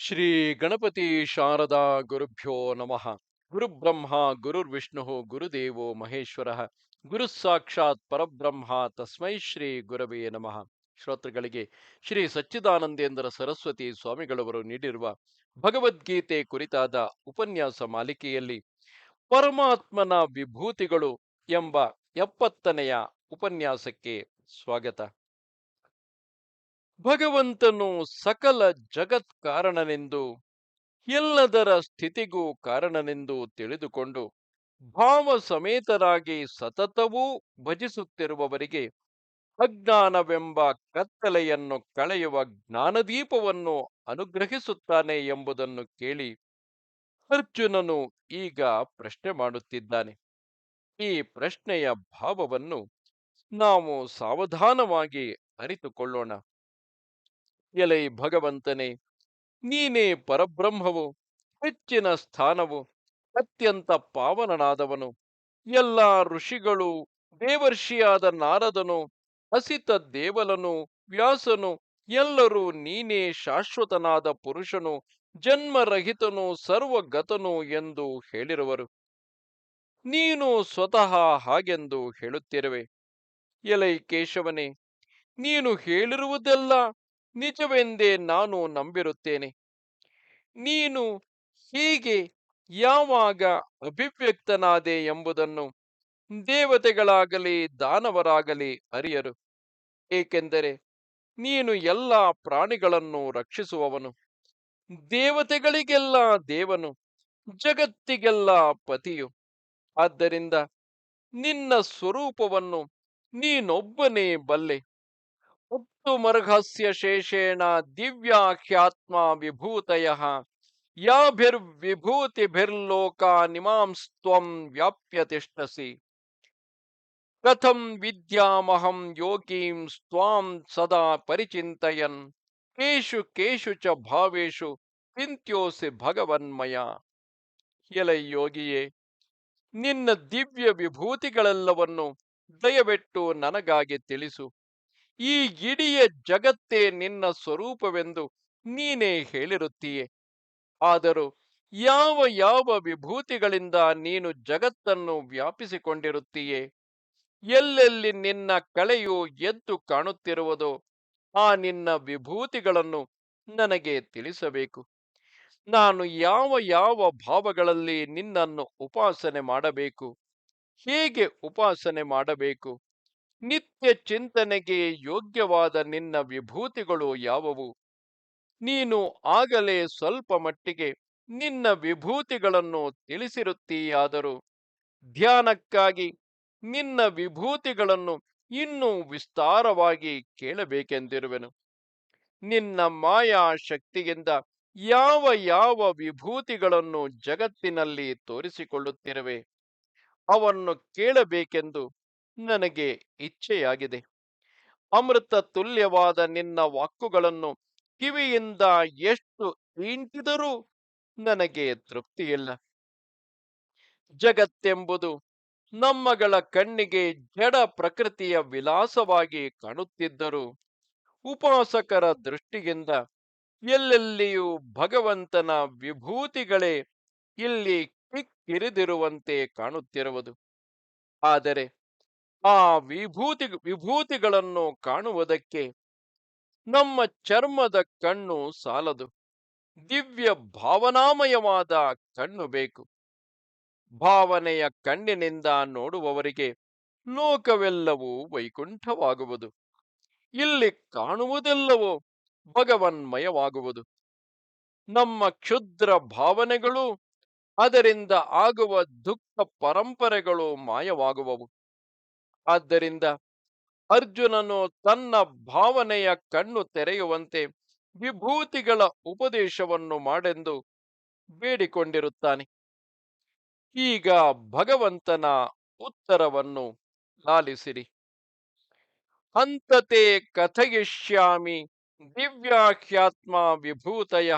ಶ್ರೀ ಗಣಪತಿ ಶಾರದಾ ಗುರುಭ್ಯೋ ನಮಃ. ಗುರುಬ್ರಹ್ಮ, ಗುರುರ್ವಿಷ್ಣು, ಗುರುದೇವೋ ಮಹೇಶ್ವರ. ಗುರು ಸಾಕ್ಷಾತ್ ಪರಬ್ರಹ್ಮ, ತಸ್ಮೈ ಶ್ರೀ ಗುರವೇ ನಮಃ. ಶ್ರೋತೃಗಳಿಗೆ ಶ್ರೀ ಸಚ್ಚಿದಾನಂದೇಂದ್ರ ಸರಸ್ವತಿ ಸ್ವಾಮಿಗಳವರು ನೀಡಿರುವ ಭಗವದ್ಗೀತೆ ಕುರಿತಾದ ಉಪನ್ಯಾಸ ಮಾಲಿಕೆಯಲ್ಲಿ ಪರಮಾತ್ಮನ ವಿಭೂತಿಗಳು ಎಂಬ ಎಪ್ಪತ್ತನೆಯ ಉಪನ್ಯಾಸಕ್ಕೆ ಸ್ವಾಗತ. ಭಗವಂತನು ಸಕಲ ಜಗತ್ ಕಾರಣನೆಂದು, ಎಲ್ಲದರ ಸ್ಥಿತಿಗೂ ಕಾರಣನೆಂದು ತಿಳಿದುಕೊಂಡು ಭಾವ ಸಮೇತರಾಗಿ ಸತತವೂ ಭಜಿಸುತ್ತಿರುವವರಿಗೆ ಅಜ್ಞಾನವೆಂಬ ಕತ್ತಲೆಯನ್ನು ಕಳೆಯುವ ಜ್ಞಾನದೀಪವನ್ನು ಅನುಗ್ರಹಿಸುತ್ತಾನೆ ಎಂಬುದನ್ನು ಕೇಳಿ ಅರ್ಜುನನು ಈಗ ಪ್ರಶ್ನೆ ಮಾಡುತ್ತಿದ್ದಾನೆ. ಈ ಪ್ರಶ್ನೆಯ ಭಾವವನ್ನು ನಾವು ಸಾವಧಾನವಾಗಿ ಅರಿತುಕೊಳ್ಳೋಣ. ಎಲೈ ಭಗವಂತನೇ, ನೀನೇ ಪರಬ್ರಹ್ಮವು, ಹೆಚ್ಚಿನ ಸ್ಥಾನವು, ಅತ್ಯಂತ ಪಾವನನಾದವನು. ಎಲ್ಲ ಋಷಿಗಳು, ದೇವರ್ಷಿಯಾದ ನಾರದನು, ಹಸಿತ ದೇವಲನು, ವ್ಯಾಸನು, ಎಲ್ಲರೂ ನೀನೇ ಶಾಶ್ವತನಾದ ಪುರುಷನು, ಜನ್ಮರಹಿತನು, ಸರ್ವಗತನು ಎಂದು ಹೇಳಿರುವರು. ನೀನು ಸ್ವತಃ ಹಾಗೆಂದು ಹೇಳುತ್ತಿರುವೆ. ಎಲೈ ಕೇಶವನೇ, ನೀನು ಹೇಳಿರುವುದೆಲ್ಲ ನಿಜವೆಂದೇ ನಾನು ನಂಬಿರುತ್ತೇನೆ. ನೀನು ಹೀಗೆ ಯಾವಾಗ ಅಭಿವ್ಯಕ್ತನಾದೆ ಎಂಬುದನ್ನು ದೇವತೆಗಳಾಗಲಿ ದಾನವರಾಗಲಿ ಅರಿಯರು. ಏಕೆಂದರೆ ನೀನು ಎಲ್ಲ ಪ್ರಾಣಿಗಳನ್ನು ರಕ್ಷಿಸುವವನು. ದೇವತೆಗಳಿಗೆಲ್ಲ ದೇವನು, ಜಗತ್ತಿಗೆಲ್ಲ ಪತಿಯು. ಆದ್ದರಿಂದ ನಿನ್ನ ಸ್ವರೂಪವನ್ನು ನೀನೊಬ್ಬನೇ ಬಲ್ಲೆ. ಮರ್ಘಸ್ಯ ಶೇಷೇಣ ದಿವ್ಯಾಖ್ಯಾತ್ಮ ವಿಭೂತಯ. ಯಾಭಿರ್ವಿಭೂತಿಭಿರ್ಲೋಕಾನಿಮಾಂಸ್ತ್ವಂ ವ್ಯಾಪ್ಯ ತಿಷ್ಟಸಿ ಕಥಂ ವಿದ್ಯಾಮಹಂ ಯೋಗೀಂ ಸ್ವಾಂ ಸದಾ ಪರಿಚಿಂತಯನ್. ಕೇಶು ಕೇಶು ಚ ಭಾವೇಶು ಚಿಂತ್ಯೋಸಿ ಭಗವನ್ಮಯ. ಎಲೈ ಯೋಗಿಯೇ, ನಿನ್ನ ದಿವ್ಯ ವಿಭೂತಿಗಳೆಲ್ಲವನ್ನು ದಯವಿಟ್ಟು ನನಗಾಗಿ ತಿಳಿಸು. ಈ ಇಡಿಯ ಜಗತ್ತೇ ನಿನ್ನ ಸ್ವರೂಪವೆಂದು ನೀನೇ ಹೇಳಿರುತ್ತೀಯೆ. ಆದರೂ ಯಾವ ಯಾವ ವಿಭೂತಿಗಳಿಂದ ನೀನು ಜಗತ್ತನ್ನು ವ್ಯಾಪಿಸಿಕೊಂಡಿರುತ್ತೀಯೆ? ಎಲ್ಲೆಲ್ಲಿ ನಿನ್ನ ಕಳೆಯು ಎದ್ದು ಕಾಣುತ್ತಿರುವುದೋ ಆ ನಿನ್ನ ವಿಭೂತಿಗಳನ್ನು ನನಗೆ ತಿಳಿಸಬೇಕು. ನಾನು ಯಾವ ಯಾವ ಭಾವಗಳಲ್ಲಿ ನಿನ್ನನ್ನು ಉಪಾಸನೆ ಮಾಡಬೇಕು? ಹೇಗೆ ಉಪಾಸನೆ ಮಾಡಬೇಕು? ನಿತ್ಯ ಚಿಂತನೆಗೆ ಯೋಗ್ಯವಾದ ನಿನ್ನ ವಿಭೂತಿಗಳು ಯಾವುವು? ನೀನು ಆಗಲೇ ಸ್ವಲ್ಪ ಮಟ್ಟಿಗೆ ನಿನ್ನ ವಿಭೂತಿಗಳನ್ನು ತಿಳಿಸಿರುತ್ತೀಯಾದರೂ ಧ್ಯಾನಕ್ಕಾಗಿ ನಿನ್ನ ವಿಭೂತಿಗಳನ್ನು ಇನ್ನೂ ವಿಸ್ತಾರವಾಗಿ ಕೇಳಬೇಕೆಂದಿರುವೆನು. ನಿನ್ನ ಮಾಯಾ ಶಕ್ತಿಯಿಂದ ಯಾವ ಯಾವ ವಿಭೂತಿಗಳನ್ನು ಜಗತ್ತಿನಲ್ಲಿ ತೋರಿಸಿಕೊಳ್ಳುತ್ತಿರುವೆ? ಅವನ್ನು ಕೇಳಬೇಕೆಂದು ನನಗೆ ಇಚ್ಛೆಯಾಗಿದೆ. ಅಮೃತ ತುಲ್ಯವಾದ ನಿನ್ನ ವಾಕ್ಕುಗಳನ್ನು ಕಿವಿಯಿಂದ ಎಷ್ಟು ಈಂಟಿದರೂ ನನಗೆ ತೃಪ್ತಿಯಿಲ್ಲ. ಜಗತ್ತೆಂಬುದು ನಮ್ಮಗಳ ಕಣ್ಣಿಗೆ ಜಡ ಪ್ರಕೃತಿಯ ವಿಲಾಸವಾಗಿ ಕಾಣುತ್ತಿದ್ದರು ಉಪಾಸಕರ ದೃಷ್ಟಿಯಿಂದ ಎಲ್ಲೆಲ್ಲಿಯೂ ಭಗವಂತನ ವಿಭೂತಿಗಳೇ ಇಲ್ಲಿ ಕಿಕ್ಕಿರಿದಿರುವಂತೆ ಕಾಣುತ್ತಿರುವುದು. ಆದರೆ ಆ ವಿಭೂತಿ, ವಿಭೂತಿಗಳನ್ನು ಕಾಣುವುದಕ್ಕೆ ನಮ್ಮ ಚರ್ಮದ ಕಣ್ಣು ಸಾಲದು. ದಿವ್ಯ ಭಾವನಾಮಯವಾದ ಕಣ್ಣು ಬೇಕು. ಭಾವನೆಯ ಕಣ್ಣಿನಿಂದ ನೋಡುವವರಿಗೆ ಲೋಕವೆಲ್ಲವೂ ವೈಕುಂಠವಾಗುವುದು. ಇಲ್ಲಿ ಕಾಣುವುದೆಲ್ಲವೋ ಭಗವನ್ಮಯವಾಗುವುದು. ನಮ್ಮ ಕ್ಷುದ್ರ ಭಾವನೆಗಳು ಅದರಿಂದ ಆಗುವ ದುಃಖ ಪರಂಪರೆಗಳು ಮಾಯವಾಗುವವು. ಆದ್ದರಿಂದ ಅರ್ಜುನನು ತನ್ನ ಭಾವನೆಯ ಕಣ್ಣು ತೆರೆಯುವಂತೆ ವಿಭೂತಿಗಳ ಉಪದೇಶವನ್ನು ಮಾಡೆಂದು ಬೇಡಿಕೊಂಡಿರುತ್ತಾನೆ. ಈಗ ಭಗವಂತನ ಉತ್ತರವನ್ನು ಲಾಲಿಸಿರಿ. ಹಂತತೆ ಕಥಯಿಷ್ಯಾಮಿ ದಿವ್ಯಾಖ್ಯಾತ್ಮ ವಿಭೂತಯ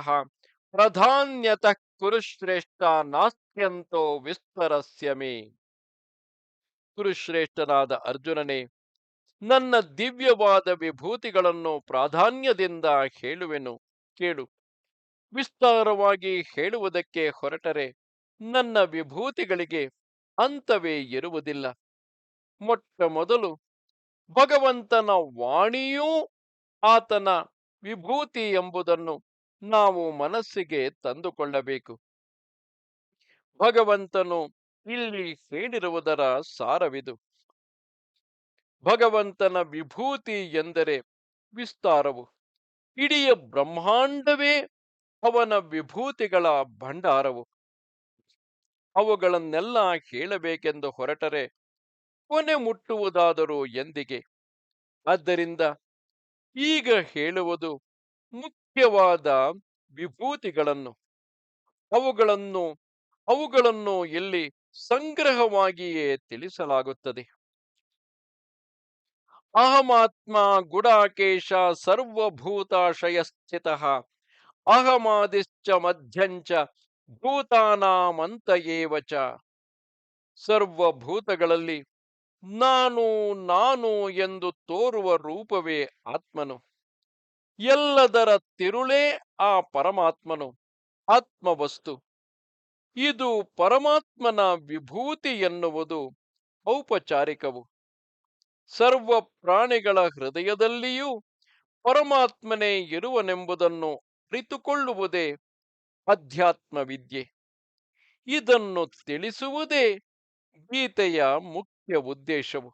ಪ್ರಧಾನ್ಯತಃ ಕುರುಶ್ರೇಷ್ಠ ನಾಸ್ತ್ಯಂತೋ ವಿಸ್ತರಸ್ಯ ಮೇ ಕುರುಶ್ರೇಷ್ಠನಾದ ಅರ್ಜುನನೇ, ನನ್ನ ದಿವ್ಯವಾದ ವಿಭೂತಿಗಳನ್ನು ಪ್ರಾಧಾನ್ಯದಿಂದ ಹೇಳುವೆನು, ಕೇಳು. ವಿಸ್ತಾರವಾಗಿ ಹೇಳುವುದಕ್ಕೆ ಹೊರಟರೆ, ನನ್ನ ವಿಭೂತಿಗಳಿಗೆ ಅಂತವೇ ಇರುವುದಿಲ್ಲ. ಮೊಟ್ಟ ಮೊದಲು ಭಗವಂತನ ವಾಣಿಯೂ ಆತನ ವಿಭೂತಿ ಎಂಬುದನ್ನು ನಾವು ಮನಸ್ಸಿಗೆ ತಂದುಕೊಳ್ಳಬೇಕು. ಭಗವಂತನು ಇಲ್ಲಿ ಹೇಳಿರುವುದರ ಸಾರವಿದು. ಭಗವಂತನ ವಿಭೂತಿ ಎಂದರೆ ವಿಸ್ತಾರವು. ಇಡಿಯ ಬ್ರಹ್ಮಾಂಡವೇ ಅವನ ವಿಭೂತಿಗಳ ಭಂಡಾರವು. ಅವುಗಳನ್ನೆಲ್ಲ ಹೇಳಬೇಕೆಂದು ಹೊರಟರೆ ಕೊನೆ ಮುಟ್ಟುವುದಾದರೂ ಎಂದಿಗೆ? ಆದ್ದರಿಂದ ಈಗ ಹೇಳುವುದು ಮುಖ್ಯವಾದ ವಿಭೂತಿಗಳನ್ನು. ಅವುಗಳನ್ನು ಅವುಗಳನ್ನು ಇಲ್ಲಿ ಸಂಗ್ರಹವಾಗಿಯೇ ತಿಳಿಸಲಾಗುತ್ತದೆ. ಅಹಮಾತ್ಮ ಗುಡಾಕೇಶ ಸರ್ವಭೂತಾಶಯ ಸ್ಥಿತ ಅಹಮಾದಿಶ್ಚ ಮಧ್ಯಂಚ ಭೂತಾನಾಮಂತ ಏವಚ ಸರ್ವಭೂತಗಳಲ್ಲಿ ನಾನು ನಾನು ಎಂದು ತೋರುವ ರೂಪವೇ ಆತ್ಮನು. ಎಲ್ಲದರ ತಿರುಳೇ ಆ ಪರಮಾತ್ಮನು, ಆತ್ಮವಸ್ತು. ಇದು ಪರಮಾತ್ಮನ ವಿಭೂತಿ ಎನ್ನುವುದು ಔಪಚಾರಿಕವು. ಸರ್ವ ಪ್ರಾಣಿಗಳ ಹೃದಯದಲ್ಲಿಯೂ ಪರಮಾತ್ಮನೇ ಇರುವನೆಂಬುದನ್ನು ಅರಿತುಕೊಳ್ಳುವುದೇ ಅಧ್ಯಾತ್ಮ ವಿದ್ಯೆ ಇದನ್ನು ತಿಳಿಸುವುದೇ ಗೀತೆಯ ಮುಖ್ಯ ಉದ್ದೇಶವು.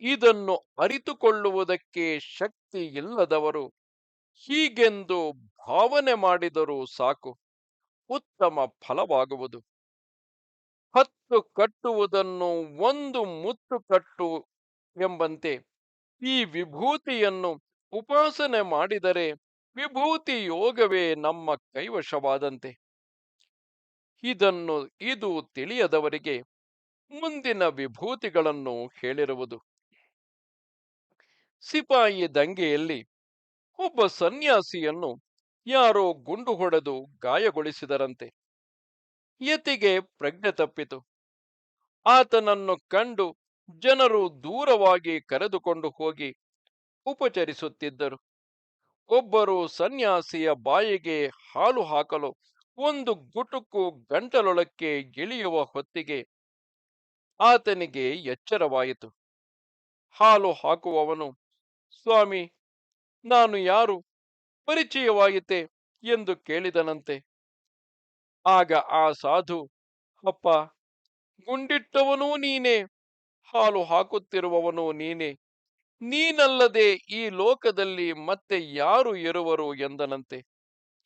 ಇದನ್ನು ಅರಿತುಕೊಳ್ಳುವುದಕ್ಕೆ ಶಕ್ತಿ ಇಲ್ಲದವರು ಹೀಗೆಂದು ಭಾವನೆ ಮಾಡಿದರೂ ಸಾಕು. ಉತ್ತಮ ಫಲವಾಗುವುದು. ಹತ್ತು ಕಟ್ಟುವುದನ್ನು ಒಂದು ಮುತ್ತು ಕಟ್ಟು ಎಂಬಂತೆ ಈ ವಿಭೂತಿಯನ್ನು ಉಪಾಸನೆ ಮಾಡಿದರೆ ವಿಭೂತಿ ಯೋಗವೇ ನಮ್ಮ ಕೈವಶವಾದಂತೆ. ಇದನ್ನು, ಇದು ತಿಳಿಯದವರಿಗೆ ಮುಂದಿನ ವಿಭೂತಿಗಳನ್ನು ಹೇಳಿರುವುದು. ಸಿಪಾಯಿ ದಂಗೆಯಲ್ಲಿ ಒಬ್ಬ ಸನ್ಯಾಸಿಯನ್ನು ಯಾರೋ ಗುಂಡು ಹೊಡೆದು ಗಾಯಗೊಳಿಸಿದರಂತೆ. ಯತಿಗೆ ಪ್ರಜ್ಞೆ ತಪ್ಪಿತು. ಆತನನ್ನು ಕಂಡು ಜನರು ದೂರವಾಗಿ ಕರೆದುಕೊಂಡು ಹೋಗಿ ಉಪಚರಿಸುತ್ತಿದ್ದರು. ಒಬ್ಬರು ಸನ್ಯಾಸಿಯ ಬಾಯಿಗೆ ಹಾಲು ಹಾಕಲು ಒಂದು ಗುಟುಕು ಗಂಟಲೊಳಕ್ಕೆ ಇಳಿಯುವ ಹೊತ್ತಿಗೆ ಆತನಿಗೆ ಎಚ್ಚರವಾಯಿತು. ಹಾಲು ಹಾಕುವವನು, ಸ್ವಾಮಿ, ನಾನು ಯಾರು? ಪರಿಚಯವಾಯಿತೆ ಎಂದು ಕೇಳಿದನಂತೆ. ಆಗ ಆ ಸಾಧು, ಅಪ್ಪ, ಗುಂಡಿಟ್ಟವನೂ ನೀನೇ, ಹಾಲು ಹಾಕುತ್ತಿರುವವನು ನೀನೇ, ನೀನಲ್ಲದೆ ಈ ಲೋಕದಲ್ಲಿ ಮತ್ತೆ ಯಾರು ಇರುವರು? ಎಂದನಂತೆ.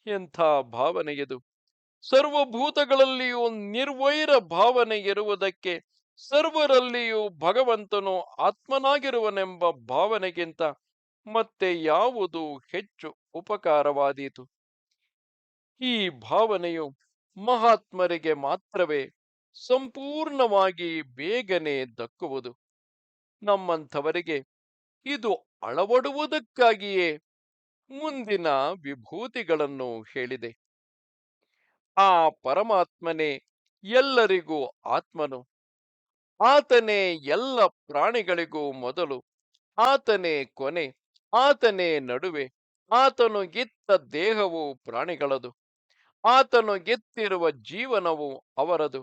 ಎಂಥ ಭಾವನೆಯದು ಸರ್ವಭೂತಗಳಲ್ಲಿಯೂ ನಿರ್ವೈರ ಭಾವನೆ ಇರುವುದಕ್ಕೆ ಸರ್ವರಲ್ಲಿಯೂ ಭಗವಂತನು ಆತ್ಮನಾಗಿರುವನೆಂಬ ಭಾವನೆಗಿಂತ ಮತ್ತೆ ಯಾವುದು ಹೆಚ್ಚು? ಉಪಕಾರವಾದೀತು. ಈ ಭಾವನೆಯು ಮಹಾತ್ಮರಿಗೆ ಮಾತ್ರವೇ, ಸಂಪೂರ್ಣವಾಗಿ ಬೇಗನೆ ದಕ್ಕುವುದು. ನಮ್ಮಂಥವರಿಗೆ ಇದು ಅಳವಡುವುದಕ್ಕಾಗಿಯೇ ಮುಂದಿನ ವಿಭೂತಿಗಳನ್ನು ಹೇಳಿದೆ. ಆ ಪರಮಾತ್ಮನೇ ಎಲ್ಲರಿಗೂ ಆತ್ಮನು. ಆತನೇ ಎಲ್ಲ ಪ್ರಾಣಿಗಳಿಗೂ ಮೊದಲು, ಆತನೇ ಕೊನೆ, ಆತನೇ ನಡುವೆ ಆತನು ಗಿತ್ತ ದೇಹವು ಪ್ರಾಣಿಗಳದು. ಆತನು ಗೆತ್ತಿರುವ ಜೀವನವು ಅವರದು.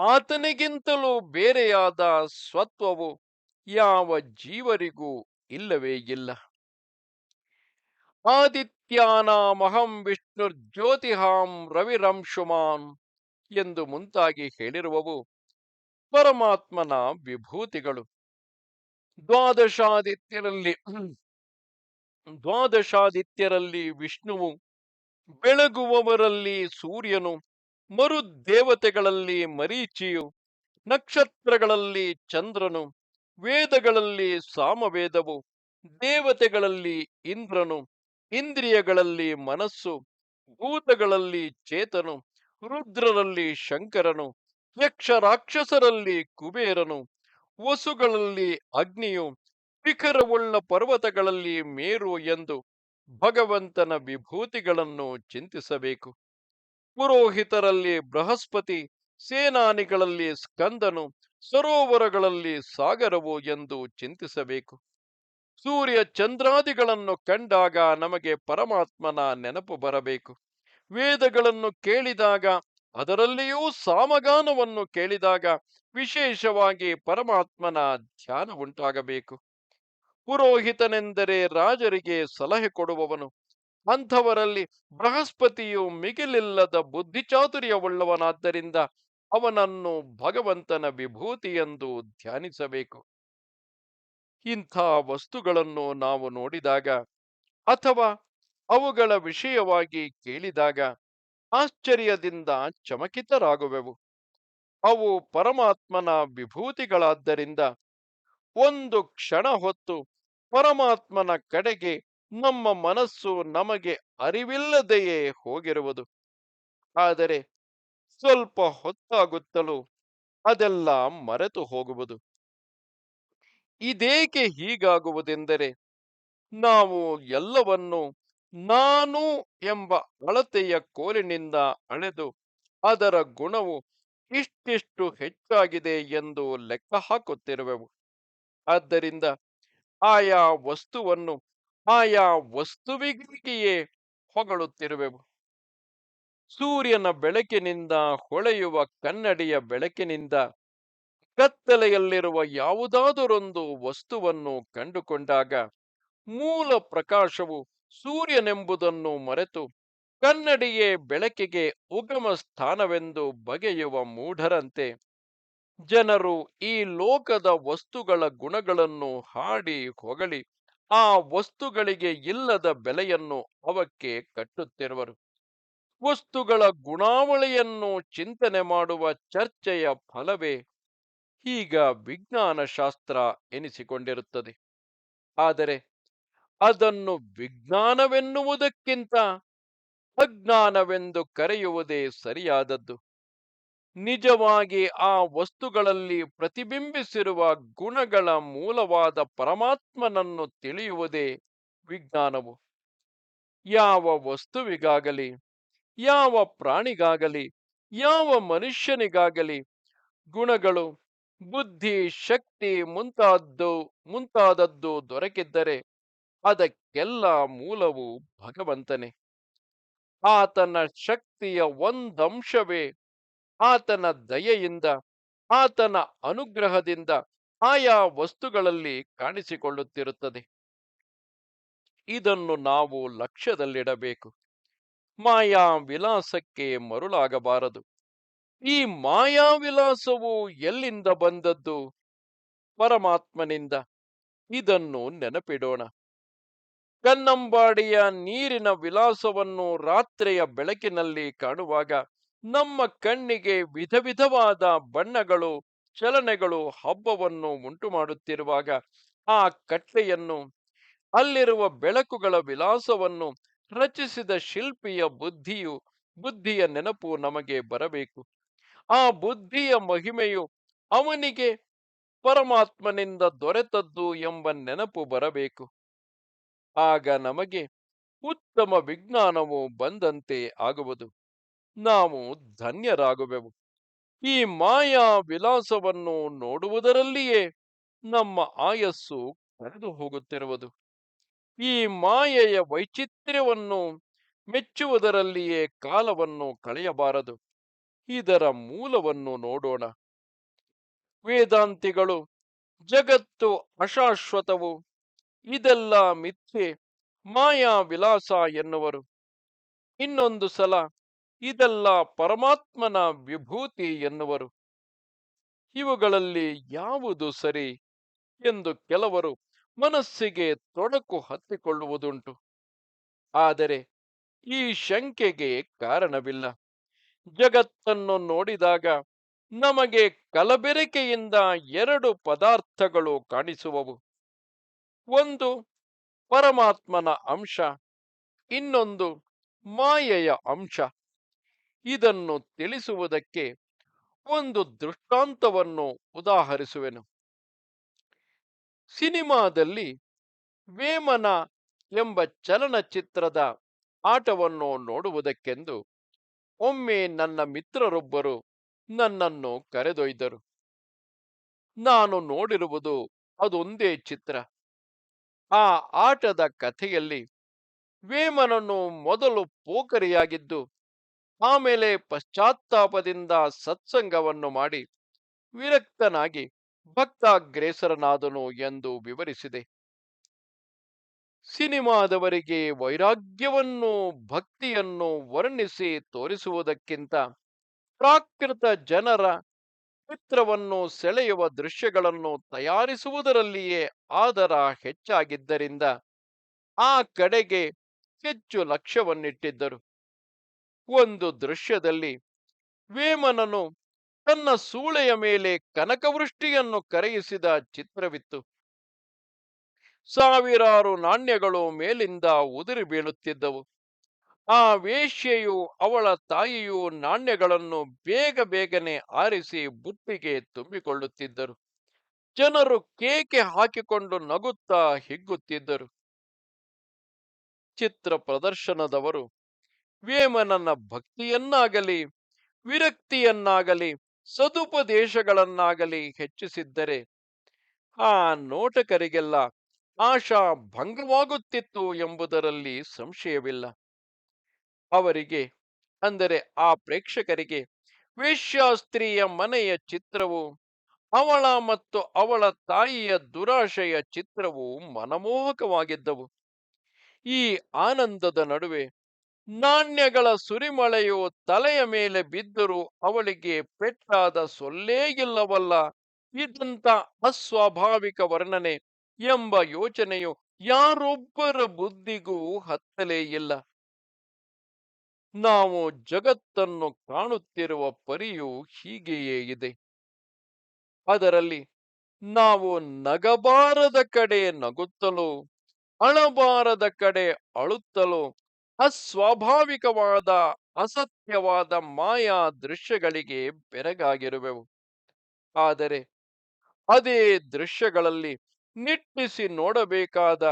ಆತನಿಗಿಂತಲೂ ಬೇರೆಯಾದ ಸ್ವತ್ವವು ಯಾವ ಜೀವರಿಗೂ ಇಲ್ಲವೇ ಇಲ್ಲ. ಆದಿತ್ಯಾನಾಮಹಂ ವಿಷ್ಣುರ್ಜ್ಯೋತಿಹಾಂ ರವಿರಂಶುಮಾನ್ ಎಂದು ಮುಂತಾಗಿ ಹೇಳಿರುವವು ಪರಮಾತ್ಮನ ವಿಭೂತಿಗಳು. ದ್ವಾದಶಾದಿತ್ಯರಲ್ಲಿ ದ್ವಾದಶಾದಿತ್ಯರಲ್ಲಿ ವಿಷ್ಣುವು ಬೆಳಗುವವರಲ್ಲಿ ಸೂರ್ಯನು, ಮರುದೇವತೆಗಳಲ್ಲಿ ಮರೀಚಿಯು, ನಕ್ಷತ್ರಗಳಲ್ಲಿ ಚಂದ್ರನು, ವೇದಗಳಲ್ಲಿ ಸಾಮವೇದವು, ದೇವತೆಗಳಲ್ಲಿ ಇಂದ್ರನು, ಇಂದ್ರಿಯಗಳಲ್ಲಿ ಮನಸ್ಸು, ಭೂತಗಳಲ್ಲಿ ಚೇತನು, ರುದ್ರರಲ್ಲಿ ಶಂಕರನು ಯಕ್ಷರಾಕ್ಷಸರಲ್ಲಿ ಕುಬೇರನು, ವಸುಗಳಲ್ಲಿ ಅಗ್ನಿಯು ಶಿಖರವುಳ್ಳ ಪರ್ವತಗಳಲ್ಲಿ ಮೇರು ಎಂದು ಭಗವಂತನ ವಿಭೂತಿಗಳನ್ನು ಚಿಂತಿಸಬೇಕು. ಪುರೋಹಿತರಲ್ಲಿ ಬೃಹಸ್ಪತಿ, ಸೇನಾನಿಗಳಲ್ಲಿ ಸ್ಕಂದನು, ಸರೋವರಗಳಲ್ಲಿ ಸಾಗರವು ಎಂದು ಚಿಂತಿಸಬೇಕು. ಸೂರ್ಯ ಚಂದ್ರಾದಿಗಳನ್ನು ಕಂಡಾಗ ನಮಗೆ ಪರಮಾತ್ಮನ ನೆನಪು ಬರಬೇಕು. ವೇದಗಳನ್ನು ಕೇಳಿದಾಗ, ಅದರಲ್ಲಿಯೂ ಸಾಮಗಾನವನ್ನು ಕೇಳಿದಾಗ ವಿಶೇಷವಾಗಿ ಪರಮಾತ್ಮನ ಧ್ಯಾನ ಉಂಟಾಗಬೇಕು. ಪುರೋಹಿತನೆಂದರೆ ರಾಜರಿಗೆ ಸಲಹೆ ಕೊಡುವವನು. ಅಂಥವರಲ್ಲಿ ಬೃಹಸ್ಪತಿಯು ಮಿಗಿಲಿಲ್ಲದ ಬುದ್ಧಿಚಾತುರ್ಯವುಳ್ಳವನಾದ್ದರಿಂದ ಅವನನ್ನು ಭಗವಂತನ ವಿಭೂತಿ ಎಂದು ಧ್ಯಾನಿಸಬೇಕು. ಇಂಥ ವಸ್ತುಗಳನ್ನು ನಾವು ನೋಡಿದಾಗ ಅಥವಾ ಅವುಗಳ ವಿಷಯವಾಗಿ ಕೇಳಿದಾಗ ಆಶ್ಚರ್ಯದಿಂದ ಚಮಕಿತರಾಗುವೆವು. ಅವು ಪರಮಾತ್ಮನ ವಿಭೂತಿಗಳಾದ್ದರಿಂದ ಒಂದು ಕ್ಷಣ ಹೊತ್ತು ಪರಮಾತ್ಮನ ಕಡೆಗೆ ನಮ್ಮ ಮನಸ್ಸು ನಮಗೆ ಅರಿವಿಲ್ಲದೆಯೇ ಹೋಗಿರುವುದು. ಆದರೆ ಸ್ವಲ್ಪ ಹೊತ್ತಾಗುತ್ತಲೂ ಅದೆಲ್ಲ ಮರೆತು ಹೋಗುವುದು. ಇದೇಕೆ ಹೀಗಾಗುವುದೆಂದರೆ ನಾವು ಎಲ್ಲವನ್ನು ನಾನು ಎಂಬ ಅಳತೆಯ ಕೋಲಿನಿಂದ ಅಳೆದು ಅದರ ಗುಣವು ಇಷ್ಟಿಷ್ಟು ಹೆಚ್ಚಾಗಿದೆ ಎಂದು ಲೆಕ್ಕ ಹಾಕುತ್ತಿರುವೆವು. ಆದ್ದರಿಂದ ಆಯಾ ವಸ್ತುವನ್ನು ಆಯಾ ವಸ್ತುವಿಗೆಯೇ ಹೊಗಳುತ್ತಿರುವೆವು. ಸೂರ್ಯನ ಬೆಳಕಿನಿಂದ ಹೊಳೆಯುವ ಕನ್ನಡಿಯ ಬೆಳಕಿನಿಂದ ಕತ್ತಲೆಯಲ್ಲಿರುವ ಯಾವುದಾದರೊಂದು ವಸ್ತುವನ್ನು ಕಂಡುಕೊಂಡಾಗ ಮೂಲ ಪ್ರಕಾಶವು ಸೂರ್ಯನೆಂಬುದನ್ನು ಮರೆತು ಕನ್ನಡಿಯೇ ಬೆಳಕಿಗೆ ಉಗಮ ಸ್ಥಾನವೆಂದು ಬಗೆಯುವ ಮೂಢರಂತೆ ಜನರು ಈ ಲೋಕದ ವಸ್ತುಗಳ ಗುಣಗಳನ್ನು ಹಾಡಿ ಹೊಗಳಿ, ಆ ವಸ್ತುಗಳಿಗೆ ಇಲ್ಲದ ಬೆಲೆಯನ್ನು ಅವಕ್ಕೆ ಕಟ್ಟುತ್ತಿರುವರು. ವಸ್ತುಗಳ ಗುಣಾವಳಿಯನ್ನು ಚಿಂತನೆ ಮಾಡುವ ಚರ್ಚೆಯ ಫಲವೇ ಈಗ ವಿಜ್ಞಾನ ಶಾಸ್ತ್ರ ಎನಿಸಿಕೊಂಡಿರುತ್ತದೆ. ಆದರೆ ಅದನ್ನು ವಿಜ್ಞಾನವೆನ್ನುವುದಕ್ಕಿಂತ ಅಜ್ಞಾನವೆಂದು ಕರೆಯುವುದೇ ಸರಿಯಾದದ್ದು. ನಿಜವಾಗಿ ಆ ವಸ್ತುಗಳಲ್ಲಿ ಪ್ರತಿಬಿಂಬಿಸಿರುವ ಗುಣಗಳ ಮೂಲವಾದ ಪರಮಾತ್ಮನನ್ನು ತಿಳಿಯುವುದೇ ವಿಜ್ಞಾನವು. ಯಾವ ವಸ್ತುವಿಗಾಗಲಿ, ಯಾವ ಪ್ರಾಣಿಗಾಗಲಿ, ಯಾವ ಮನುಷ್ಯನಿಗಾಗಲಿ ಗುಣಗಳು, ಬುದ್ಧಿ, ಶಕ್ತಿ ಮುಂತಾದ್ದು, ಮುಂತಾದದ್ದು ದೊರಕಿದ್ದರೆ ಅದಕ್ಕೆಲ್ಲ ಮೂಲವು ಭಗವಂತನೇ. ಆತನ ಶಕ್ತಿಯ ಒಂದಂಶವೇ ಆತನ ದಯೆಯಿಂದ, ಆತನ ಅನುಗ್ರಹದಿಂದ ಆಯಾ ವಸ್ತುಗಳಲ್ಲಿ ಕಾಣಿಸಿಕೊಳ್ಳುತ್ತಿರುತ್ತದೆ. ಇದನ್ನು ನಾವು ಲಕ್ಷ್ಯದಲ್ಲಿಡಬೇಕು. ಮಾಯಾ ವಿಲಾಸಕ್ಕೆ ಮರುಳಾಗಬಾರದು. ಈ ಮಾಯಾ ವಿಲಾಸವು ಎಲ್ಲಿಂದ ಬಂದದ್ದು? ಪರಮಾತ್ಮನಿಂದ. ಇದನ್ನು ನೆನಪಿಡೋಣ. ಕನ್ನಂಬಾಡಿಯ ನೀರಿನ ವಿಲಾಸವನ್ನು ರಾತ್ರಿಯ ಬೆಳಕಿನಲ್ಲಿ ಕಾಣುವಾಗ ನಮ್ಮ ಕಣ್ಣಿಗೆ ವಿಧ ವಿಧವಾದ ಬಣ್ಣಗಳು, ಚಲನೆಗಳು, ಹಬ್ಬವನ್ನು ಉಂಟು ಮಾಡುತ್ತಿರುವಾಗ ಆ ಕಟ್ಟೆಯನ್ನು, ಅಲ್ಲಿರುವ ಬೆಳಕುಗಳ ವಿಲಾಸವನ್ನು ರಚಿಸಿದ ಶಿಲ್ಪಿಯ ಬುದ್ಧಿಯು, ಬುದ್ಧಿಯ ನೆನಪು ನಮಗೆ ಬರಬೇಕು. ಆ ಬುದ್ಧಿಯ ಮಹಿಮೆಯು ಅವನಿಗೆ ಪರಮಾತ್ಮನಿಂದ ದೊರೆತದ್ದು ಎಂಬ ನೆನಪು ಬರಬೇಕು. ಆಗ ನಮಗೆ ಉತ್ತಮ ವಿಜ್ಞಾನವು ಬಂದಂತೆ ಆಗುವುದು. ನಾವು ಧನ್ಯರಾಗುವೆವು ಈ ಮಾಯಾ ವಿಲಾಸವನ್ನು ನೋಡುವುದರಲ್ಲಿಯೇ ನಮ್ಮ ಆಯಸ್ಸು ಕಳೆದು ಹೋಗುತ್ತಿರುವುದು. ಈ ಮಾಯೆಯ ವೈಚಿತ್ರ್ಯವನ್ನು ಮೆಚ್ಚುವುದರಲ್ಲಿಯೇ ಕಾಲವನ್ನು ಕಳೆಯಬಾರದು. ಇದರ ಮೂಲವನ್ನು ನೋಡೋಣ. ವೇದಾಂತಿಗಳು, ಜಗತ್ತು ಅಶಾಶ್ವತವು, ಇದೆಲ್ಲ ಮಿಥ್ಯೆ, ಮಾಯಾ ವಿಲಾಸ ಎನ್ನುವರು. ಇನ್ನೊಂದು ಸಲ ಇದೆಲ್ಲ ಪರಮಾತ್ಮನ ವಿಭೂತಿ ಎನ್ನುವರು. ಇವುಗಳಲ್ಲಿ ಯಾವುದು ಸರಿ ಎಂದು ಕೆಲವರು ಮನಸ್ಸಿಗೆ ತೊಡಕು ಹತ್ತಿಕೊಳ್ಳುವುದುಂಟು. ಆದರೆ ಈ ಶಂಕೆಗೆ ಕಾರಣವಿಲ್ಲ. ಜಗತ್ತನ್ನು ನೋಡಿದಾಗ ನಮಗೆ ಕಲಬೆರಕೆಯಿಂದ ಎರಡು ಪದಾರ್ಥಗಳು ಕಾಣಿಸುವವು. ಒಂದು ಪರಮಾತ್ಮನ ಅಂಶ, ಇನ್ನೊಂದು ಮಾಯೆಯ ಅಂಶ. ಇದನ್ನು ತಿಳಿಸುವುದಕ್ಕೆ ಒಂದು ದೃಷ್ಟಾಂತವನ್ನು ಉದಾಹರಿಸುವೆನು. ಸಿನಿಮಾದಲ್ಲಿ ವೇಮನ ಎಂಬ ಚಲನಚಿತ್ರದ ಆಟವನ್ನು ನೋಡುವುದಕ್ಕೆಂದು ಒಮ್ಮೆ ನನ್ನ ಮಿತ್ರರೊಬ್ಬರು ನನ್ನನ್ನು ಕರೆದೊಯ್ದರು. ನಾನು ನೋಡಿರುವುದು ಅದೊಂದೇ ಚಿತ್ರ. ಆ ಆಟದ ಕಥೆಯಲ್ಲಿ ವೇಮನನು ಮೊದಲು ಪೋಖರಿಯಾಗಿದ್ದು ಆಮೇಲೆ ಪಶ್ಚಾತ್ತಾಪದಿಂದ ಸತ್ಸಂಗವನ್ನು ಮಾಡಿ ವಿರಕ್ತನಾಗಿ ಭಕ್ತಾಗ್ರೇಸರನಾದನು ಎಂದು ವಿವರಿಸಿದೆ. ಸಿನಿಮಾದವರಿಗೆ ವೈರಾಗ್ಯವನ್ನು, ಭಕ್ತಿಯನ್ನು ವರ್ಣಿಸಿ ತೋರಿಸುವುದಕ್ಕಿಂತ ಪ್ರಾಕೃತ ಜನರ ಚಿತ್ರವನ್ನು ಸೆಳೆಯುವ ದೃಶ್ಯಗಳನ್ನು ತಯಾರಿಸುವುದರಲ್ಲಿಯೇ ಆದರ ಹೆಚ್ಚಾಗಿದ್ದರಿಂದ ಆ ಕಡೆಗೆ ಹೆಚ್ಚು ಲಕ್ಷ್ಯವನ್ನಿಟ್ಟಿದ್ದರು. ಒಂದು ದೃಶ್ಯದಲ್ಲಿ ವೇಮನನು ತನ್ನ ಸೂಳೆಯ ಮೇಲೆ ಕನಕವೃಷ್ಟಿಯನ್ನು ಕರೆಯಿಸಿದ ಚಿತ್ರವಿತ್ತು. ಸಾವಿರಾರು ನಾಣ್ಯಗಳು ಮೇಲಿಂದ ಉದುರಿ ಬೀಳುತ್ತಿದ್ದವು. ಆ ವೇಶ್ಯೆಯು ಅವಳ ತಾಯಿಯು ನಾಣ್ಯಗಳನ್ನು ಬೇಗ ಬೇಗನೆ ಆರಿಸಿ ಬುಟ್ಟಿಗೆ ತುಂಬಿಕೊಳ್ಳುತ್ತಿದ್ದರು. ಜನರು ಕೇಕೆ ಹಾಕಿಕೊಂಡು ನಗುತ್ತಾ ಹಿಗ್ಗುತ್ತಿದ್ದರು. ಚಿತ್ರ ಪ್ರದರ್ಶನದವರು ವೇಮನನ ಭಕ್ತಿಯನ್ನಾಗಲಿ, ವಿರಕ್ತಿಯನ್ನಾಗಲಿ, ಸದುಪದೇಶಗಳನ್ನಾಗಲಿ ಹೆಚ್ಚಿಸಿದ್ದರೆ ಆ ನೋಟಕರಿಗೆಲ್ಲ ಆಶಾ ಭಂಗವಾಗುತ್ತಿತ್ತು ಎಂಬುದರಲ್ಲಿ ಸಂಶಯವಿಲ್ಲ. ಅವರಿಗೆ, ಅಂದರೆ ಆ ಪ್ರೇಕ್ಷಕರಿಗೆ, ವೇಶ್ಯಾಸ್ತ್ರೀಯ ಮನೆಯ ಚಿತ್ರವು, ಅವಳ ಮತ್ತು ಅವಳ ತಾಯಿಯ ದುರಾಶೆಯ ಚಿತ್ರವು ಮನಮೋಹಕವಾಗಿದ್ದವು. ಈ ಆನಂದದ ನಡುವೆ ನಾಣ್ಯಗಳ ಸುರಿಮಳೆಯು ತಲೆಯ ಮೇಲೆ ಬಿದ್ದರೂ ಅವಳಿಗೆ ಪೆಟ್ಟಾದ ಸೊಲ್ಲೇ ಇಲ್ಲವಲ್ಲ. ಇದಂತ ಅಸ್ವಾಭಾವಿಕ ವರ್ಣನೆ ಎಂಬ ಯೋಚನೆಯು ಯಾರೊಬ್ಬರ ಬುದ್ಧಿಗೂ ಹತ್ತಲೇ ಇಲ್ಲ. ನಾವು ಜಗತ್ತನ್ನು ಕಾಣುತ್ತಿರುವ ಪರಿಯು ಹೀಗೆಯೇ ಇದೆ. ಅದರಲ್ಲಿ ನಾವು ನಗಬಾರದ ಕಡೆ ನಗುತ್ತಲೋ, ಅಳಬಾರದ ಕಡೆ ಅಳುತ್ತಲೋ ಅಸ್ವಾಭಾವಿಕವಾದ, ಅಸತ್ಯವಾದ ಮಾಯಾ ದೃಶ್ಯಗಳಿಗೆ ಬೆರಗಾಗಿರುವೆವು. ಆದರೆ ಅದೇ ದೃಶ್ಯಗಳಲ್ಲಿ ನಿಟ್ಟಿಸಿ ನೋಡಬೇಕಾದ,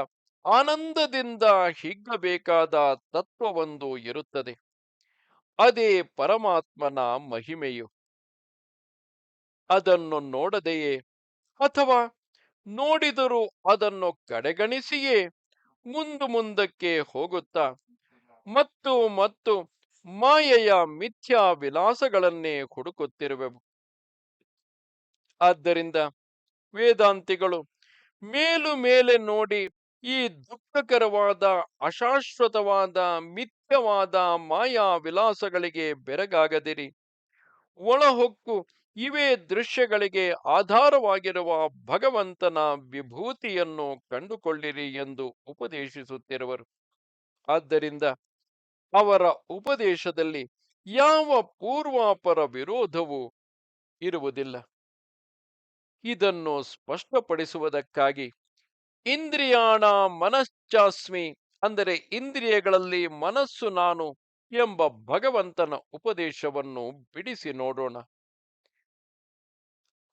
ಆನಂದದಿಂದ ಹಿಗ್ಗಬೇಕಾದ ತತ್ವವೊಂದು ಇರುತ್ತದೆ. ಅದೇ ಪರಮಾತ್ಮನ ಮಹಿಮೆಯು. ಅದನ್ನು ನೋಡದೆಯೇ? ಅಥವಾ ನೋಡಿದರೂ ಅದನ್ನು ಕಡೆಗಣಿಸಿಯೇ ಮುಂದು ಮುಂದಕ್ಕೆ ಹೋಗುತ್ತಾ? ಮತ್ತು ಮತ್ತು ಮಾಯೆಯ ಮಿಥ್ಯಾ ವಿಲಾಸಗಳನ್ನೇ ಹುಡುಕುತ್ತಿರುವೆವು. ಆದ್ದರಿಂದ ವೇದಾಂತಿಗಳು ಮೇಲು ಮೇಲೆ ನೋಡಿ ಈ ದುಃಖಕರವಾದ, ಅಶಾಶ್ವತವಾದ, ಮಿಥ್ಯವಾದ ಮಾಯಾ ವಿಲಾಸಗಳಿಗೆ ಬೆರಗಾಗದಿರಿ. ಒಳಹೊಕ್ಕು ಇವೇ ದೃಶ್ಯಗಳಿಗೆ ಆಧಾರವಾಗಿರುವ ಭಗವಂತನ ವಿಭೂತಿಯನ್ನು ಕಂಡುಕೊಳ್ಳಿರಿ ಎಂದು ಉಪದೇಶಿಸುತ್ತಿರುವರು. ಆದ್ದರಿಂದ ಅವರ ಉಪದೇಶದಲ್ಲಿ ಯಾವ ಪೂರ್ವಾಪರ ವಿರೋಧವೂ ಇರುವುದಿಲ್ಲ. ಇದನ್ನು ಸ್ಪಷ್ಟಪಡಿಸುವುದಕ್ಕಾಗಿ ಇಂದ್ರಿಯಾಣ ಮನಶ್ಚಾಸ್ಮಿ, ಅಂದರೆ ಇಂದ್ರಿಯಗಳಲ್ಲಿ ಮನಸ್ಸು ನಾನು ಎಂಬ ಭಗವಂತನ ಉಪದೇಶವನ್ನು ಬಿಡಿಸಿ ನೋಡೋಣ.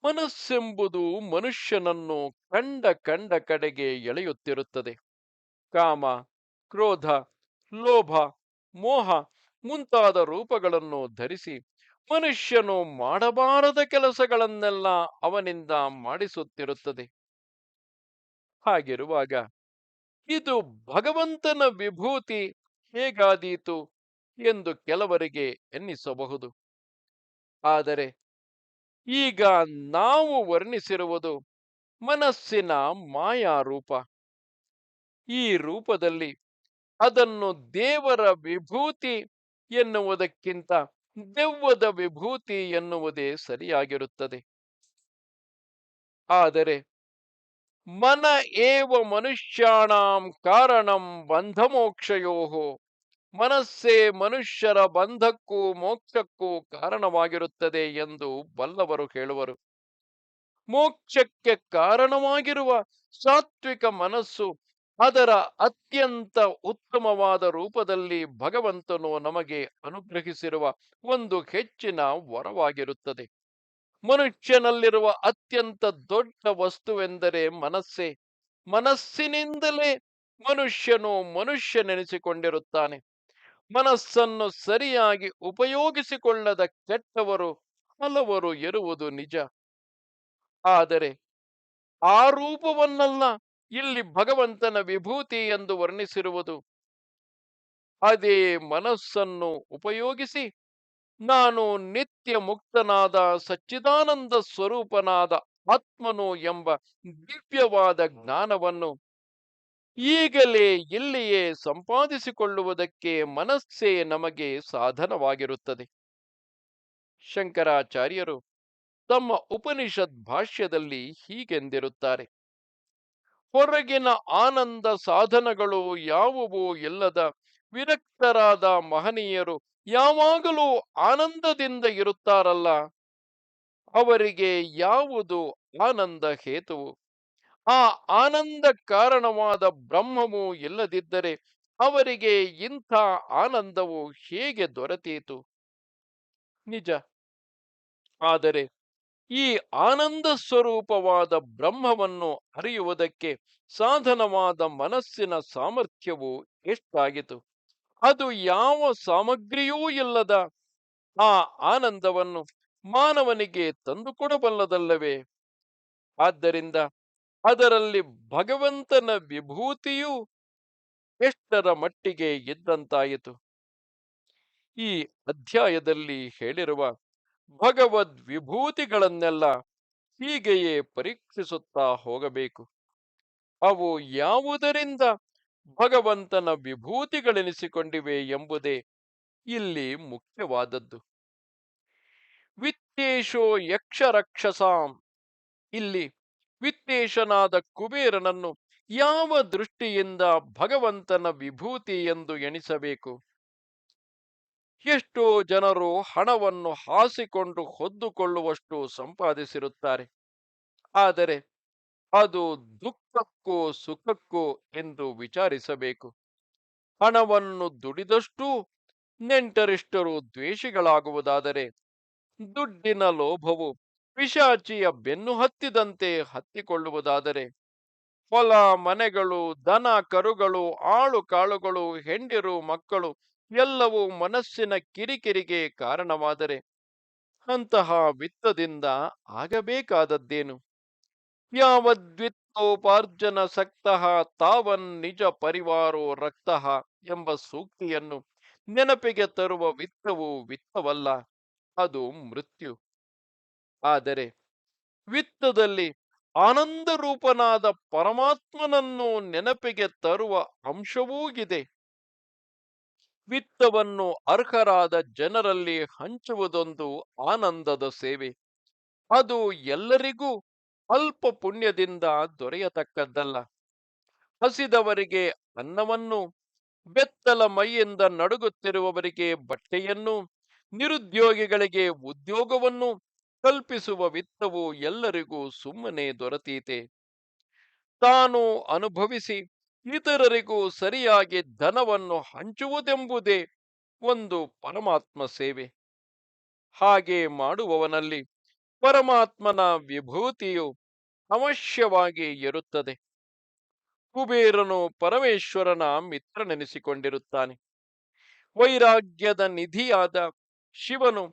ಮನಸ್ಸೆಂಬುದು ಮನುಷ್ಯನನ್ನು ಕಂಡ ಕಂಡ ಕಡೆಗೆ ಎಳೆಯುತ್ತಿರುತ್ತದೆ. ಕಾಮ, ಕ್ರೋಧ, ಲೋಭ ಮೋಹ ಮುಂತಾದ ರೂಪಗಳನ್ನು ಧರಿಸಿ ಮನುಷ್ಯನು ಮಾಡಬಾರದ ಕೆಲಸಗಳನ್ನೆಲ್ಲ ಅವನಿಂದ ಮಾಡಿಸುತ್ತಿರುತ್ತದೆ. ಹಾಗಿರುವಾಗ ಇದು ಭಗವಂತನ ವಿಭೂತಿ ಹೇಗಾದೀತು ಎಂದು ಕೆಲವರಿಗೆ ಎನ್ನಿಸಬಹುದು. ಆದರೆ ಈಗ ನಾವು ವರ್ಣಿಸಿರುವುದು ಮನಸ್ಸಿನ ಮಾಯಾರೂಪ. ಈ ರೂಪದಲ್ಲಿ ಅದನ್ನು ದೇವರ ವಿಭೂತಿ ಎನ್ನುವುದಕ್ಕಿಂತ ದೆವ್ವದ ವಿಭೂತಿ ಎನ್ನುವುದೇ ಸರಿಯಾಗಿರುತ್ತದೆ. ಆದರೆ ಮನ ಏವ ಮನುಷ್ಯಾಣಂ ಕಾರಣಂ ಬಂಧಮೋಕ್ಷಯೋ ಮನಸ್ಸೇ ಮನುಷ್ಯರ ಬಂಧಕ್ಕೂ ಮೋಕ್ಷಕ್ಕೂ ಕಾರಣವಾಗಿರುತ್ತದೆ ಎಂದು ಬಲ್ಲವರು ಹೇಳುವರು. ಮೋಕ್ಷಕ್ಕೆ ಕಾರಣವಾಗಿರುವ ಸಾತ್ವಿಕ ಮನಸ್ಸು ಅದರ ಅತ್ಯಂತ ಉತ್ತಮವಾದ ರೂಪದಲ್ಲಿ ಭಗವಂತನು ನಮಗೆ ಅನುಗ್ರಹಿಸಿರುವ ಒಂದು ಹೆಚ್ಚಿನ ವರವಾಗಿರುತ್ತದೆ. ಮನುಷ್ಯನಲ್ಲಿರುವ ಅತ್ಯಂತ ದೊಡ್ಡ ವಸ್ತುವೆಂದರೆ ಮನಸ್ಸೇ. ಮನಸ್ಸಿನಿಂದಲೇ ಮನುಷ್ಯನು ಮನುಷ್ಯನೆನಿಸಿಕೊಂಡಿರುತ್ತಾನೆ. ಮನಸ್ಸನ್ನು ಸರಿಯಾಗಿ ಉಪಯೋಗಿಸಿಕೊಳ್ಳದ ಕೆಟ್ಟವರು ಹಲವರು ಇರುವುದು ನಿಜ. ಆದರೆ ಆ ರೂಪವನ್ನಲ್ಲ ಇಲ್ಲಿ ಭಗವಂತನ ವಿಭೂತಿ ಎಂದು ವರ್ಣಿಸಿರುವುದು. ಅದೇ ಮನಸ್ಸನ್ನು ಉಪಯೋಗಿಸಿ ನಾನು ನಿತ್ಯ ಮುಕ್ತನಾದ ಸಚ್ಚಿದಾನಂದ ಸ್ವರೂಪನಾದ ಆತ್ಮನು ಎಂಬ ದಿವ್ಯವಾದ ಜ್ಞಾನವನ್ನು ಈಗಲೇ ಇಲ್ಲಿಯೇ ಸಂಪಾದಿಸಿಕೊಳ್ಳುವುದಕ್ಕೆ ಮನಸ್ಸೇ ನಮಗೆ ಸಾಧನವಾಗಿರುತ್ತದೆ. ಶಂಕರಾಚಾರ್ಯರು ತಮ್ಮ ಉಪನಿಷತ್ ಭಾಷ್ಯದಲ್ಲಿ ಹೀಗೆಂದಿರುತ್ತಾರೆ. ಹೊರಗಿನ ಆನಂದ ಸಾಧನಗಳು ಯಾವುವು ಇಲ್ಲದ ವಿರಕ್ತರಾದ ಮಹನೀಯರು ಯಾವಾಗಲೂ ಆನಂದದಿಂದ ಇರುತ್ತಾರಲ್ಲ? ಅವರಿಗೆ ಯಾವುದು ಆನಂದ ಹೇತುವು? ಆ ಆನಂದ ಕಾರಣವಾದ ಬ್ರಹ್ಮವು ಇಲ್ಲದಿದ್ದರೆ ಅವರಿಗೆ ಇಂಥ ಆನಂದವು ಹೇಗೆ ದೊರೆತೀತು? ನಿಜ. ಆದರೆ ಈ ಆನಂದ ಸ್ವರೂಪವಾದ ಬ್ರಹ್ಮವನ್ನು ಅರಿಯುವುದಕ್ಕೆ ಸಾಧನವಾದ ಮನಸ್ಸಿನ ಸಾಮರ್ಥ್ಯವು ಎಷ್ಟಾಗಿತು ಅದು ಯಾವ ಸಾಮಗ್ರಿಯೂ ಇಲ್ಲದ ಆ ಆನಂದವನ್ನು ಮಾನವನಿಗೆ ತಂದುಕೊಡಬಲ್ಲದಲ್ಲವೇ? ಆದ್ದರಿಂದ ಅದರಲ್ಲಿ ಭಗವಂತನ ವಿಭೂತಿಯು ಎಷ್ಟರ ಮಟ್ಟಿಗೆ ಇದ್ದಂತಾಯಿತು? ಈ ಅಧ್ಯಾಯದಲ್ಲಿ ಹೇಳಿರುವ ಭಗವದ್ ವಿಭೂತಿಗಳನ್ನೆಲ್ಲ ಹೀಗೆಯೇ ಪರೀಕ್ಷಿಸುತ್ತಾ ಹೋಗಬೇಕು. ಅವು ಯಾವುದರಿಂದ ಭಗವಂತನ ವಿಭೂತಿಗಳೆನಿಸಿಕೊಂಡಿವೆ ಎಂಬುದೇ ಇಲ್ಲಿ ಮುಖ್ಯವಾದದ್ದು. ವಿತ್ತೇಶೋ ಯಕ್ಷರಕ್ಷಸಾಂ. ಇಲ್ಲಿ ವಿತ್ತೇಶನಾದ ಕುಬೇರನನ್ನು ಯಾವ ದೃಷ್ಟಿಯಿಂದ ಭಗವಂತನ ವಿಭೂತಿ ಎಂದು ಎಣಿಸಬೇಕು? ಎಷ್ಟೋ ಜನರು ಹಣವನ್ನು ಹಾಸಿಕೊಂಡು ಹೊದ್ದುಕೊಳ್ಳುವಷ್ಟು ಸಂಪಾದಿಸಿರುತ್ತಾರೆ. ಆದರೆ ಅದು ದುಃಖಕ್ಕೂ ಸುಖಕ್ಕೂ ಎಂದು ವಿಚಾರಿಸಬೇಕು. ಹಣವನ್ನು ದುಡಿದಷ್ಟೂ ನೆಂಟರಿಷ್ಟರು ದ್ವೇಷಿಗಳಾಗುವುದಾದರೆ ದುಡ್ಡಿನ ಲೋಭವು ಪಿಶಾಚಿಯ ಬೆನ್ನು ಹತ್ತಿದಂತೆ ಹತ್ತಿಕೊಳ್ಳುವುದಾದರೆ ಹೊಲ, ಮನೆಗಳು, ದನ, ಕರುಗಳು, ಆಳು ಕಾಳುಗಳು, ಹೆಂಡಿರು, ಮಕ್ಕಳು ಎಲ್ಲವೂ ಮನಸ್ಸಿನ ಕಿರಿಕಿರಿಗೆ ಕಾರಣವಾದರೆ ಅಂತಹ ವಿತ್ತದಿಂದ ಆಗಬೇಕಾದದ್ದೇನು? ಯಾವದ್ವಿತ್ತೋಪಾರ್ಜನ ಸಕ್ತಃ ತಾವನ್ ನಿಜ ಪರಿವಾರೋ ರಕ್ತಃ ಎಂಬ ಸೂಕ್ತಿಯನ್ನು ನೆನಪಿಗೆ ತರುವ ವಿತ್ತವು ವಿತ್ತವಲ್ಲ, ಅದು ಮೃತ್ಯು. ಆದರೆ ವಿತ್ತದಲ್ಲಿ ಆನಂದ ರೂಪನಾದ ಪರಮಾತ್ಮನನ್ನು ನೆನಪಿಗೆ ತರುವ ಅಂಶವೂ ಇದೆ. ವಿತ್ತವನ್ನು ಅರ್ಹರಾದ ಜನರಲ್ಲಿ ಹಂಚುವುದೊಂದು ಆನಂದದ ಸೇವೆ. ಅದು ಎಲ್ಲರಿಗೂ ಅಲ್ಪ ಪುಣ್ಯದಿಂದ ದೊರೆಯತಕ್ಕದ್ದಲ್ಲ. ಹಸಿದವರಿಗೆ ಅನ್ನವನ್ನು, ಬೆತ್ತಲ ಮೈಯಿಂದ ನಡುಗುತ್ತಿರುವವರಿಗೆ ಬಟ್ಟೆಯನ್ನು, ನಿರುದ್ಯೋಗಿಗಳಿಗೆ ಉದ್ಯೋಗವನ್ನು ಕಲ್ಪಿಸುವ ವಿತ್ತವು ಎಲ್ಲರಿಗೂ ಸುಮ್ಮನೆ ದೊರೆತೀತೆ. ತಾನು ಅನುಭವಿಸಿ ಇತರರಿಗೂ ಸರಿಯಾಗಿ ಧನವನ್ನು ಹಂಚುವುದೆಂಬುದೇ ಒಂದು ಪರಮಾತ್ಮ ಸೇವೆ. ಹಾಗೆ ಮಾಡುವವನಲ್ಲಿ ಪರಮಾತ್ಮನ ವಿಭೂತಿಯು ಅವಶ್ಯವಾಗಿ ಇರುತ್ತದೆ. ಕುಬೇರನು ಪರಮೇಶ್ವರನ ಮಿತ್ರನೆನಿಸಿಕೊಂಡಿರುತ್ತಾನೆ. ವೈರಾಗ್ಯದ ನಿಧಿಯಾದ ಶಿವನು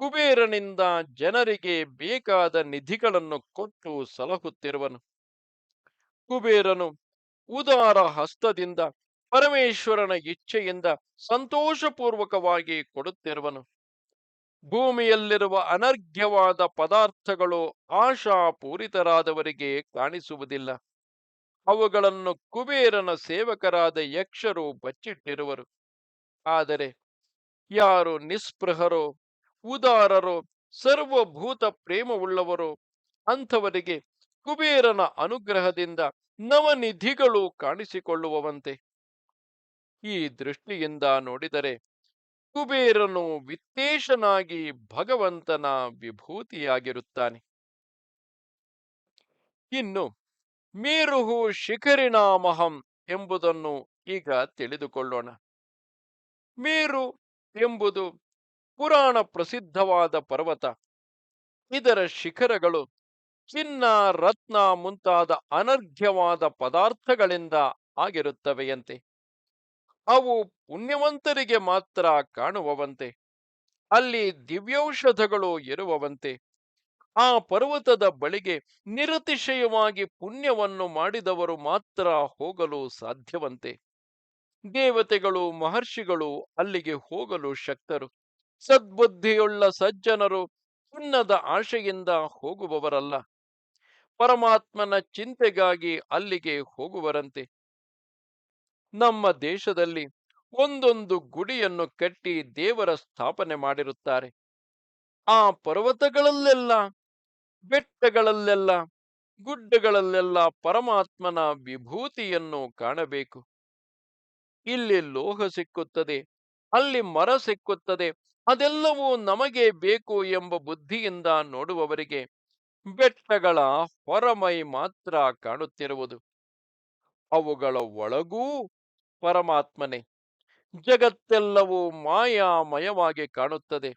ಕುಬೇರನಿಂದ ಜನರಿಗೆ ಬೇಕಾದ ನಿಧಿಗಳನ್ನು ಕೊಟ್ಟು ಸಲಹುತ್ತಿರುವನು. ಕುಬೇರನು ಉದಾರ ಹಸ್ತದಿಂದ ಪರಮೇಶ್ವರನ ಇಚ್ಛೆಯಿಂದ ಸಂತೋಷಪೂರ್ವಕವಾಗಿ ಕೊಡುತ್ತಿರುವನು. ಭೂಮಿಯಲ್ಲಿರುವ ಅನರ್ಘ್ಯವಾದ ಪದಾರ್ಥಗಳು ಆಶಾಪೂರಿತರಾದವರಿಗೆ ಕಾಣಿಸುವುದಿಲ್ಲ. ಅವುಗಳನ್ನು ಕುಬೇರನ ಸೇವಕರಾದ ಯಕ್ಷರು ಬಚ್ಚಿಟ್ಟಿರುವರು. ಆದರೆ ಯಾರು ನಿಸ್ಪೃಹರೋ, ಉದಾರರೋ ಸರ್ವಭೂತ ಪ್ರೇಮವುಳ್ಳವರೋ ಅಂಥವರಿಗೆ ಕುಬೇರನ ಅನುಗ್ರಹದಿಂದ ನವನಿಧಿಗಳು ಕಾಣಿಸಿಕೊಳ್ಳುವವಂತೆ. ಈ ದೃಷ್ಟಿಯಿಂದ ನೋಡಿದರೆ ಕುಬೇರನು ವಿತ್ತೇಶನಾಗಿ ಭಗವಂತನ ವಿಭೂತಿಯಾಗಿರುತ್ತಾನೆ. ಇನ್ನು ಮೇರುಹು ಶಿಖರಿಣಾಮಹಂ ಎಂಬುದನ್ನು ಈಗ ತಿಳಿದುಕೊಳ್ಳೋಣ. ಮೇರು ಎಂಬುದು ಪುರಾಣ ಪ್ರಸಿದ್ಧವಾದ ಪರ್ವತ. ಇದರ ಶಿಖರಗಳು ಚಿನ್ನ, ರತ್ನ ಮುಂತಾದ ಅನರ್ಘ್ಯವಾದ ಪದಾರ್ಥಗಳಿಂದ ಆಗಿರುತ್ತವೆಯಂತೆ. ಅವು ಪುಣ್ಯವಂತರಿಗೆ ಮಾತ್ರ ಕಾಣುವವಂತೆ. ಅಲ್ಲಿ ದಿವ್ಯೌಷಧಗಳು ಇರುವವಂತೆ. ಆ ಪರ್ವತದ ಬಳಿಗೆ ನಿರತಿಶಯವಾಗಿ ಪುಣ್ಯವನ್ನು ಮಾಡಿದವರು ಮಾತ್ರ ಹೋಗಲು ಸಾಧ್ಯವಂತೆ. ದೇವತೆಗಳು, ಮಹರ್ಷಿಗಳು ಅಲ್ಲಿಗೆ ಹೋಗಲು ಶಕ್ತರು. ಸದ್ಬುದ್ಧಿಯುಳ್ಳ ಸಜ್ಜನರು ಚಿನ್ನದ ಆಶೆಯಿಂದ ಹೋಗುವವರಲ್ಲ. ಪರಮಾತ್ಮನ ಚಿಂತೆಗಾಗಿ ಅಲ್ಲಿಗೆ ಹೋಗುವರಂತೆ. ನಮ್ಮ ದೇಶದಲ್ಲಿ ಒಂದೊಂದು ಗುಡಿಯನ್ನು ಕಟ್ಟಿ ದೇವರ ಸ್ಥಾಪನೆ ಮಾಡಿರುತ್ತಾರೆ. ಆ ಪರ್ವತಗಳಲ್ಲೆಲ್ಲ, ಬೆಟ್ಟಗಳಲ್ಲೆಲ್ಲ, ಗುಡ್ಡಗಳಲ್ಲೆಲ್ಲ ಪರಮಾತ್ಮನ ವಿಭೂತಿಯನ್ನು ಕಾಣಬೇಕು. ಇಲ್ಲಿ ಲೋಹ ಸಿಕ್ಕುತ್ತದೆ, ಅಲ್ಲಿ ಮರ ಸಿಕ್ಕುತ್ತದೆ, ಅದೆಲ್ಲವೂ ನಮಗೆ ಬೇಕು ಎಂಬ ಬುದ್ಧಿಯಿಂದ ನೋಡುವವರಿಗೆ ಬೆಟ್ಟಗಳ ಹೊರಮೈ ಮಾತ್ರ ಕಾಣುತ್ತಿರುವುದು. ಅವುಗಳ ಒಳಗೂ ಪರಮಾತ್ಮನೇ. ಜಗತ್ತೆಲ್ಲವೂ ಮಾಯಾಮಯವಾಗಿ ಕಾಣುತ್ತದೆ.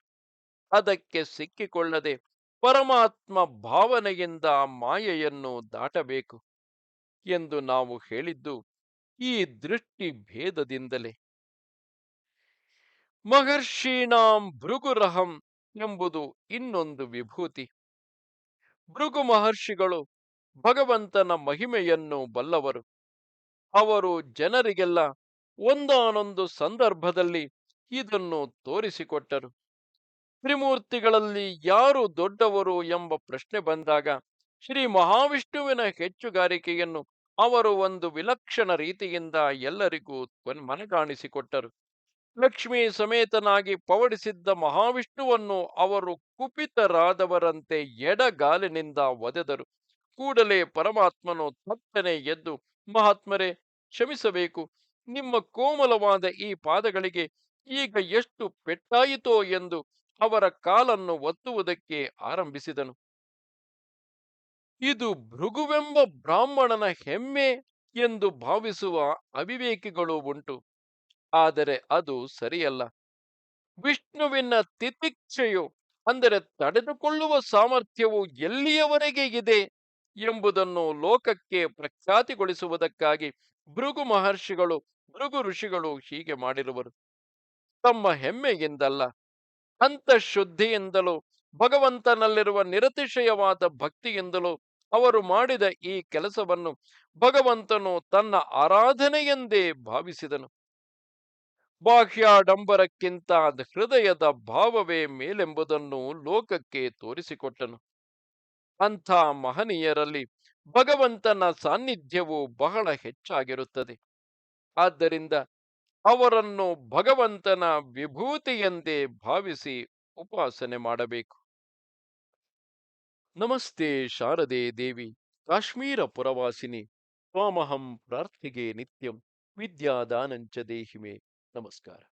ಅದಕ್ಕೆ ಸಿಕ್ಕಿಕೊಳ್ಳದೆ ಪರಮಾತ್ಮ ಭಾವನೆಯಿಂದ ಮಾಯೆಯನ್ನು ದಾಟಬೇಕು ಎಂದು ನಾವು ಹೇಳಿದ್ದು ಈ ದೃಷ್ಟಿ ಭೇದದಿಂದಲೇ. ಮಹರ್ಷೀಣಾಂ ಭೃಗುರಹಂ ಎಂಬುದು ಇನ್ನೊಂದು ವಿಭೂತಿ. ಭೃಗು ಮಹರ್ಷಿಗಳು ಭಗವಂತನ ಮಹಿಮೆಯನ್ನು ಬಲ್ಲವರು. ಅವರು ಜನರಿಗೆಲ್ಲ ಒಂದಾನೊಂದು ಸಂದರ್ಭದಲ್ಲಿ ಇದನ್ನು ತೋರಿಸಿಕೊಟ್ಟರು. ತ್ರಿಮೂರ್ತಿಗಳಲ್ಲಿ ಯಾರು ದೊಡ್ಡವರು ಎಂಬ ಪ್ರಶ್ನೆ ಬಂದಾಗ ಶ್ರೀ ಮಹಾವಿಷ್ಣುವಿನ ಹೆಚ್ಚುಗಾರಿಕೆಯನ್ನು ಅವರು ಒಂದು ವಿಲಕ್ಷಣ ರೀತಿಯಿಂದ ಎಲ್ಲರಿಗೂ ಮನಗಾಣಿಸಿಕೊಟ್ಟರು. ಲಕ್ಷ್ಮೀ ಸಮೇತನಾಗಿ ಪವಡಿಸಿದ್ದ ಮಹಾವಿಷ್ಣುವನ್ನು ಅವರು ಕುಪಿತರಾದವರಂತೆ ಎಡಗಾಲಿನಿಂದ ಒದೆದರು. ಕೂಡಲೇ ಪರಮಾತ್ಮನು ತಪ್ಪನೆ ಎದ್ದು, ಮಹಾತ್ಮರೇ, ಕ್ಷಮಿಸಬೇಕು. ನಿಮ್ಮ ಕೋಮಲವಾದ ಈ ಪಾದಗಳಿಗೆ ಈಗ ಎಷ್ಟು ಪೆಟ್ಟಾಯಿತೋ ಎಂದು ಅವರ ಕಾಲನ್ನು ಒತ್ತುವುದಕ್ಕೆ ಆರಂಭಿಸಿದನು. ಇದು ಭೃಗುವೆಂಬ ಬ್ರಾಹ್ಮಣನ ಹೆಮ್ಮೆ ಎಂದು ಭಾವಿಸುವ ಅವಿವೇಕಿಗಳು ಉಂಟು. ಆದರೆ ಅದು ಸರಿಯಲ್ಲ. ವಿಷ್ಣುವಿನ ತಿತಿಕ್ಷೆಯು, ಅಂದರೆ ತಡೆದುಕೊಳ್ಳುವ ಸಾಮರ್ಥ್ಯವು ಎಲ್ಲಿಯವರೆಗೆ ಇದೆ ಎಂಬುದನ್ನು ಲೋಕಕ್ಕೆ ಪ್ರಖ್ಯಾತಿಗೊಳಿಸುವುದಕ್ಕಾಗಿ ಭೃಗು ಮಹರ್ಷಿಗಳು, ಭೃಗು ಋಷಿಗಳು ಹೀಗೆ ಮಾಡಿರುವರು. ತಮ್ಮ ಹೆಮ್ಮೆಯಿಂದಲ್ಲ ಅಂತಃಶುದ್ಧಿಯಿಂದಲೂ ಭಗವಂತನಲ್ಲಿರುವ ನಿರತಿಶಯವಾದ ಭಕ್ತಿಯಿಂದಲೂ ಅವರು ಮಾಡಿದ ಈ ಕೆಲಸವನ್ನು ಭಗವಂತನು ತನ್ನ ಆರಾಧನೆಯೆಂದೇ ಭಾವಿಸಿದನು. ಬಾಹ್ಯಾಡಂಬರಕ್ಕಿಂತ ಹೃದಯದ ಭಾವವೇ ಮೇಲೆಂಬುದನ್ನು ಲೋಕಕ್ಕೆ ತೋರಿಸಿಕೊಟ್ಟನು. ಅಂಥ ಮಹನೀಯರಲ್ಲಿ ಭಗವಂತನ ಸಾನ್ನಿಧ್ಯವು ಬಹಳ ಹೆಚ್ಚಾಗಿರುತ್ತದೆ. ಆದ್ದರಿಂದ ಅವರನ್ನು ಭಗವಂತನ ವಿಭೂತಿಯಂತೆ ಭಾವಿಸಿ ಉಪಾಸನೆ ಮಾಡಬೇಕು. ನಮಸ್ತೆ ಶಾರದೆ ದೇವಿ, ಕಾಶ್ಮೀರ ಪುರವಾಸಿನಿ ಸ್ವಾಮಹಂ ಪ್ರಾರ್ಥಿಗೆ ನಿತ್ಯಂ, ವಿದ್ಯಾದಾನಂಚ ದೇಹಿಮೆ. Namaskara.